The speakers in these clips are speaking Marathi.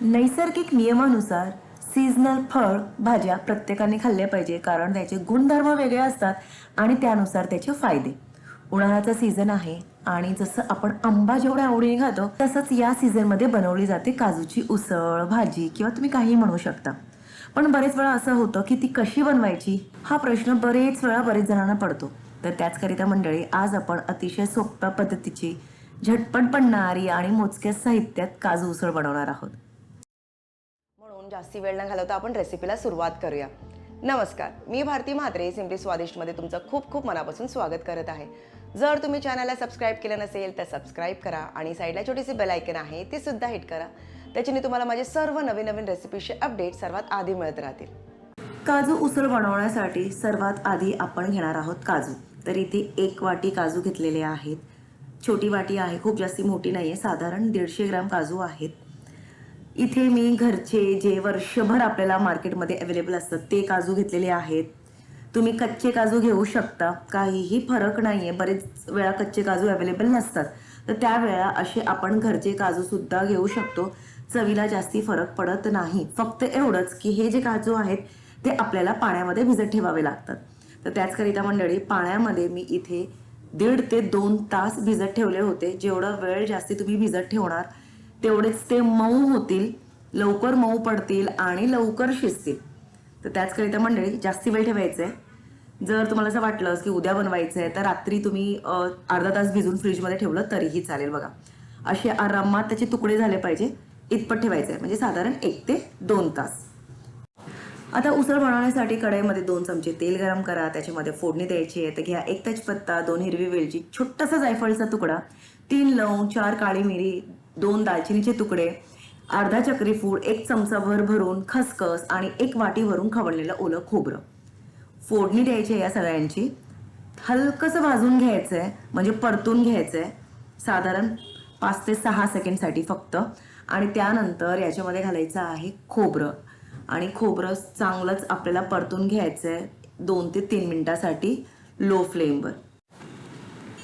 नैसर्गिक नियमानुसार सीझनल फळ भाज्या प्रत्येकाने खाल्ल्या पाहिजे कारण त्याचे गुणधर्म वेगळे असतात आणि त्यानुसार त्याचे फायदे. उन्हाळ्याचा सीझन आहे आणि जसं आपण आंबा जेवढ्या आवडीने खातो तसंच या सीझनमध्ये बनवली जाते काजूची उसळ भाजी किंवा तुम्ही काही म्हणू शकता. पण बरेच वेळा असं होतं की ती कशी बनवायची हा प्रश्न बरेच वेळा बरेच जणांना पडतो. तर त्याचकरिता मंडळी आज आपण अतिशय सोप्या पद्धतीची झटपट पडणारी आणि मोजक्या साहित्यात काजू उसळ बनवणार आहोत. जास्ती वेळ न घालवता आपण रेसिपीला सुरुवात करूया. नमस्कार मी भारती म्हात्रे सिम्पली स्वादिष्टमध्ये तुमचं खूप खूप मनापासून स्वागत करत आहे. जर तुम्ही चॅनलला सबस्क्राईब केलं नसेल तर सबस्क्राईब करा आणि साईडला छोटीशी बेलायकन आहे ती सुद्धा हिट करा. त्याच्याने तुम्हाला माझे सर्व नवीन नवीन रेसिपीचे अपडेट सर्वात आधी मिळत राहतील. काजू उसळ बनवण्यासाठी सर्वात आधी आपण घेणार आहोत काजू. तर इथे एक वाटी काजू घेतलेले आहेत. छोटी वाटी आहे खूप जास्ती मोठी नाही आहे साधारण दीडशे ग्राम काजू आहेत. इथे मी घरचे जे वर्षभर आपल्याला मार्केटमध्ये अवेलेबल असतात ते काजू घेतलेले आहेत. तुम्ही कच्चे काजू घेऊ शकता. काहीही फरक नाही आहे बरेच वेळा कच्चे काजू अवेलेबल नसतात. तर त्यावेळा असे आपण घरचे काजूसुद्धा घेऊ शकतो. चवीला जास्ती फरक पडत नाही. फक्त एवढंच की हे जे काजू आहेत ते आपल्याला पाण्यामध्ये भिजत ठेवावे लागतात. तर त्याचकरिता मंडळी पाण्यामध्ये मी इथे दीड ते दोन तास भिजत ठेवले होते. जेवढा वेळ जास्ती तुम्ही भिजत ठेवणार तेवढेच ते मऊ होतील लवकर मऊ पडतील आणि लवकर शिजतील. तर त्याचकरिता मंडळी जास्ती वेळ ठेवायचं आहे जर तुम्हाला असं वाटलं की उद्या बनवायचं आहे तर रात्री तुम्ही अर्धा तास भिजून फ्रीजमध्ये ठेवलं तरीही चालेल बघा. असे आरामात त्याचे तुकडे झाले पाहिजे इतपत ठेवायचं आहे म्हणजे साधारण एक ते दोन तास. आता उसळ बनवण्यासाठी कढईमध्ये दोन चमचे तेल गरम करा त्याच्यामध्ये फोडणी द्यायची आहे तर घ्या एक तेजपत्ता दोन हिरवी वेलची छोटासा जायफळचा तुकडा तीन लवंग चार काळी मिरी दोन दालचिनीचे तुकडे अर्धा चक्री फूड एक चमचाभर भरून खसखस आणि एक वाटी भरून खवळलेलं ओलं खोबरं. फोडणी द्यायची आहे या सगळ्यांची. हलकंसं भाजून घ्यायचं आहे म्हणजे परतून घ्यायचं आहे साधारण पाच ते सहा सेकंडसाठी फक्त. आणि त्यानंतर याच्यामध्ये घालायचं आहे खोबरं. आणि खोबरं चांगलंच आपल्याला परतून घ्यायचं आहे दोन ते तीन मिनटासाठी लो फ्लेमवर.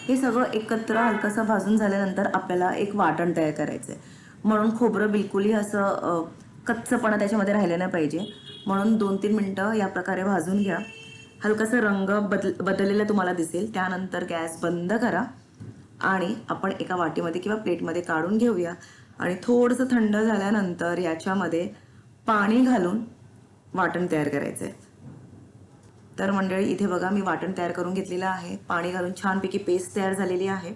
हे सगळं एकत्र हलकंसं भाजून झाल्यानंतर आपल्याला एक वाटण तयार करायचं आहे म्हणून खोबरं बिलकुलही असं कच्चपणा त्याच्यामध्ये राहिलं नाही पाहिजे. म्हणून दोन तीन मिनटं या प्रकारे भाजून घ्या. हलकासा रंग बदल बदललेला तुम्हाला दिसेल. त्यानंतर गॅस बंद करा आणि आपण एका वाटीमध्ये किंवा प्लेटमध्ये काढून घेऊया. आणि थोडंसं थंड झाल्यानंतर याच्यामध्ये पाणी घालून वाटण तयार करायचं आहे तर मंडळी इथे बघा मी वाटण तयार करून घेतलेलं आहे. पाणी घालून छानपैकी पेस्ट तयार झालेली आहे.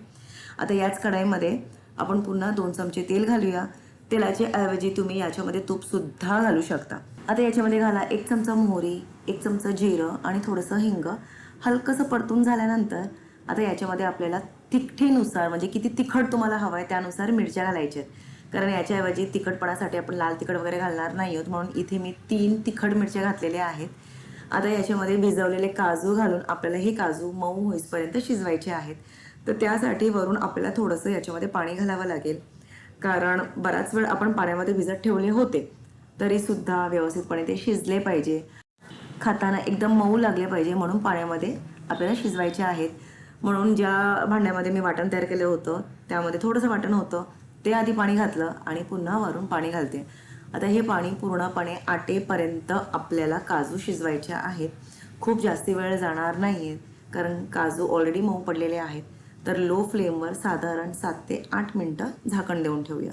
आता याच कढाईमध्ये आपण पुन्हा दोन चमचे तेल घालूया. तेलाच्या ऐवजी तुम्ही याच्यामध्ये तूपसुद्धा घालू शकता. आता याच्यामध्ये घाला एक चमचा मोहरी एक चमचा जिरं आणि थोडंसं हिंग. हलकंसं परतून झाल्यानंतर आता याच्यामध्ये आपल्याला तिखटीनुसार म्हणजे किती तिखट तुम्हाला हवं आहे त्यानुसार मिरच्या घालायच्या आहेत. कारण याच्याऐवजी तिखटपणासाठी आपण लाल तिखट वगैरे घालणार नाही आहोत. म्हणून इथे मी तीन तिखट मिरच्या घातलेल्या आहेत. आता याच्यामध्ये भिजवलेले काजू घालून आपल्याला हे काजू मऊ होईपर्यंत शिजवायचे आहेत. तर त्यासाठी वरून आपल्याला थोडंसं याच्यामध्ये पाणी घालावं लागेल. कारण बराच वेळ आपण पाण्यामध्ये भिजत ठेवले होते तरीसुद्धा व्यवस्थितपणे ते शिजले पाहिजे. खाताना एकदम मऊ लागले पाहिजे म्हणून पाण्यामध्ये आपल्याला शिजवायचे आहेत. म्हणून ज्या भांड्यामध्ये मी वाटण तयार केलं होतं त्यामध्ये थोडंसं वाटण होतं ते आधी पाणी घातलं आणि पुन्हा वरून पाणी घालते. आता हे पाणी पूर्णपणे आटेपर्यंत आपल्याला काजू शिजवायचे आहेत. खूप जास्ती वेळ जाणार नाही आहे कारण काजू ऑलरेडी मऊ पडलेले आहेत. तर लो फ्लेमवर साधारण सात ते आठ मिनटं झाकण देऊन ठेवूया.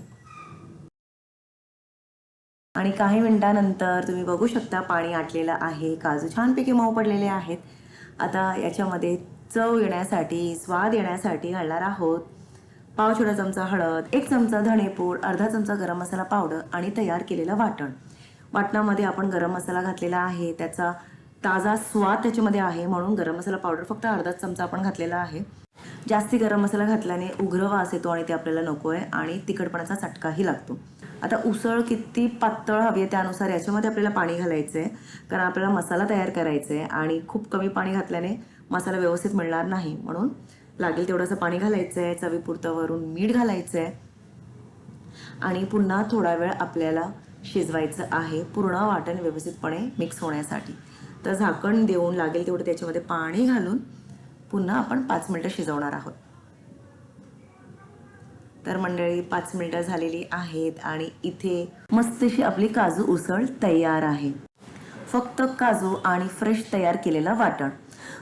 आणि काही मिनटानंतर तुम्ही बघू शकता पाणी आटलेलं आहे काजू छानपैकी मऊ पडलेले आहेत. आता याच्यामध्ये चव येण्यासाठी स्वाद येण्यासाठी घालणार आहोत. पाव छोटा चमचा हळद एक चमचा धणेपूड अर्धा चमचा गरम मसाला पावडर आणि तयार केलेलं वाटण. वाटणामध्ये आपण गरम मसाला घातलेला आहे. त्याचा ताजा स्वाद त्याच्यामध्ये आहे म्हणून गरम मसाला पावडर फक्त अर्धाच चमचा आपण घातलेला आहे. जास्ती गरम मसाला घातल्याने उग्र वास येतो आणि ते आपल्याला नको आहे आणि तिखटपणाचा चटकाही लागतो. आता उसळ किती पातळ हवी आहे त्यानुसार याच्यामध्ये आपल्याला पाणी घालायचं आहे कारण आपल्याला मसाला तयार करायचा आहे आणि खूप कमी पाणी घातल्याने मसाला व्यवस्थित मिळणार नाही म्हणून लागेल तेवढंसं पाणी घालायचं आहे चवीपुरतं वरून मीठ घालायचं आहे आणि पुन्हा थोडा वेळ आपल्याला शिजवायचं आहे पूर्ण वाटण व्यवस्थितपणे मिक्स होण्यासाठी. तर झाकण देऊन लागेल तेवढं त्याच्यामध्ये पाणी घालून पुन्हा आपण पाच मिनटं शिजवणार आहोत. तर मंडळी पाच मिनिटं झालेली आहेत आणि इथे मस्तशी आपली काजू उसळ तयार आहे. फक्त काजू आणि फ्रेश तयार केलेलं वाटण.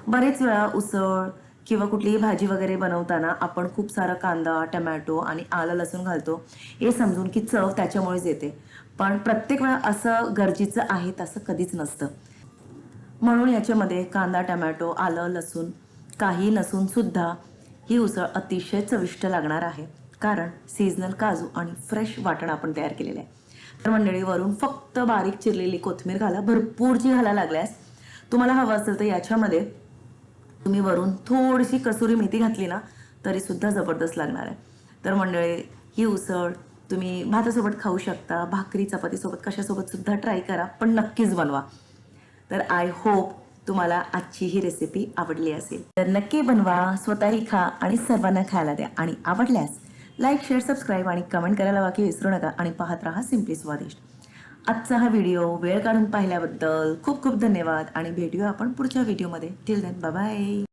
बरेच वेळा उसळ किंवा कुठलीही भाजी वगैरे बनवताना आपण खूप सारा कांदा टमॅटो आणि आलं लसूण घालतो. हे समजून की चव त्याच्यामुळेच येते. पण प्रत्येक वेळा असं गरजेचं आहे तसं कधीच नसतं. म्हणून याच्यामध्ये कांदा टमॅटो आलं लसूण काही नसून सुद्धा ही उसळ अतिशय चविष्ट लागणार आहे. कारण सीझनल काजू आणि फ्रेश वाटण आपण तयार केलेलं आहे. तर मंडळीवरून फक्त बारीक चिरलेली कोथिंबीर घाला. भरपूर जी घालायला लागल्यास तुम्हाला हवं असेल तर याच्यामध्ये तुम्ही वरून थोडीशी कसुरी मेथी घातली ना तरी सुद्धा जबरदस्त लागणार आहे. तर मंडळी ही उसळ तुम्ही भातासोबत खाऊ शकता भाकरी चपातीसोबत कशासोबत सुद्धा ट्राय करा पण नक्कीच बनवा. तर आय होप तुम्हाला आजची ही रेसिपी आवडली असेल. तर नक्की बनवा स्वतःही खा आणि सर्वांना खायला द्या. आणि आवडल्यास लाईक शेअर सबस्क्राईब आणि कमेंट करायला बाकी विसरू नका आणि पाहत राहा सिम्पली स्वादिष्ट आजचा हा व्हिडिओ वेळ काढून पाहिल्याबद्दल खूप खूप धन्यवाद आणि भेटूया आपण पुढच्या व्हिडिओमध्ये. Till then bye